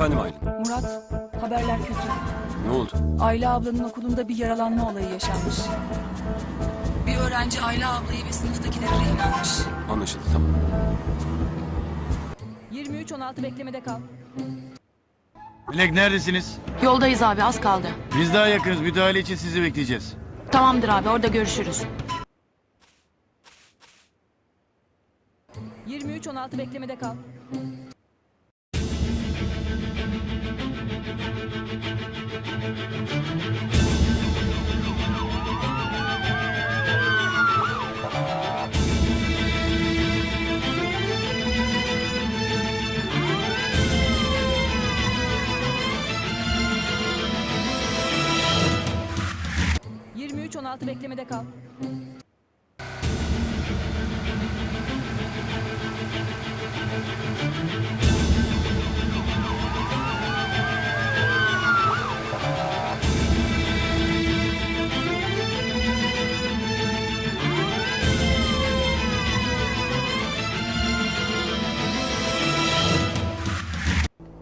Efendim Aylin. Murat, haberler kötü. Ne oldu? Ayla ablanın okulunda bir yaralanma olayı yaşanmış. Bir öğrenci Ayla ablayı ve sınıftakileri rehin almış. Anlaşıldı tamam. 23-16 beklemede kal. Dilek neredesiniz? Yoldayız abi az kaldı. Biz daha yakınız. Müdahale için sizi bekleyeceğiz. Tamamdır abi orada görüşürüz. 23-16 beklemede kal. ...23-16 beklemede kal.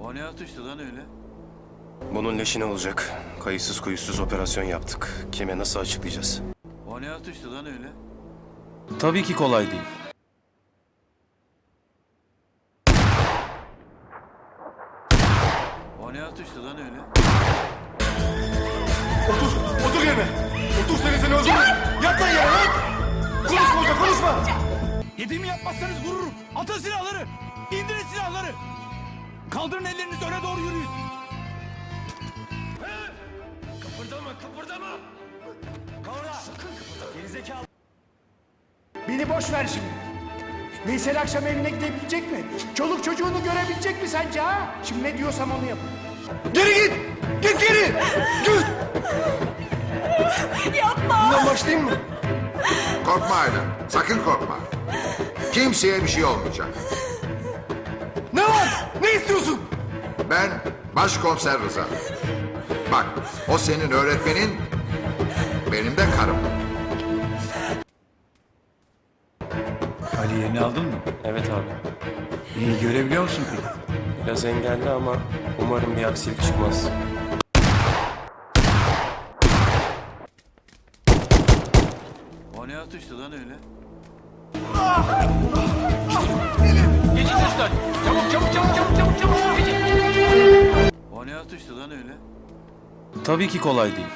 O ne atıştı lan öyle? Bunun leşine olacak. Kayıtsız kuyusuz operasyon yaptık. Kime nasıl açıklayacağız? O ne atıştı lan öyle? Tabii ki kolay değil. O ne atıştı lan öyle? Otur, otur yerine. Otur seni seni öldürürüm. Yat lan yere yat. Konuşma orada konuşma. Dediğimi yapmazsanız vururum. Atın silahları. İndirin silahları. Kaldırın ellerinizi öne doğru yürüyün. Beni boş ver şimdi. Veysel akşam evine gidebilecek mi? Çoluk çocuğunu görebilecek mi sence ha? Şimdi ne diyorsam onu yap. Geri git. Git geri. Git. Yapma. Bundan başlayayım mı? Korkma Ayla. Sakın korkma. Kimseye bir şey olmayacak. Ne var? Ne istiyorsun? Ben başkomiser Rıza. Bak o senin öğretmenin benim de karım. Ali yerini aldın mı? Evet abi. İyi görebiliyor musun peki? Biraz engelli ama umarım bir aksilik çıkmaz. O ne atıştı lan öyle? Geçin çocuklar. Çabuk çabuk çabuk çabuk çabuk çabuk. Geçin. O ne atıştı lan öyle? Tabii ki kolay değil.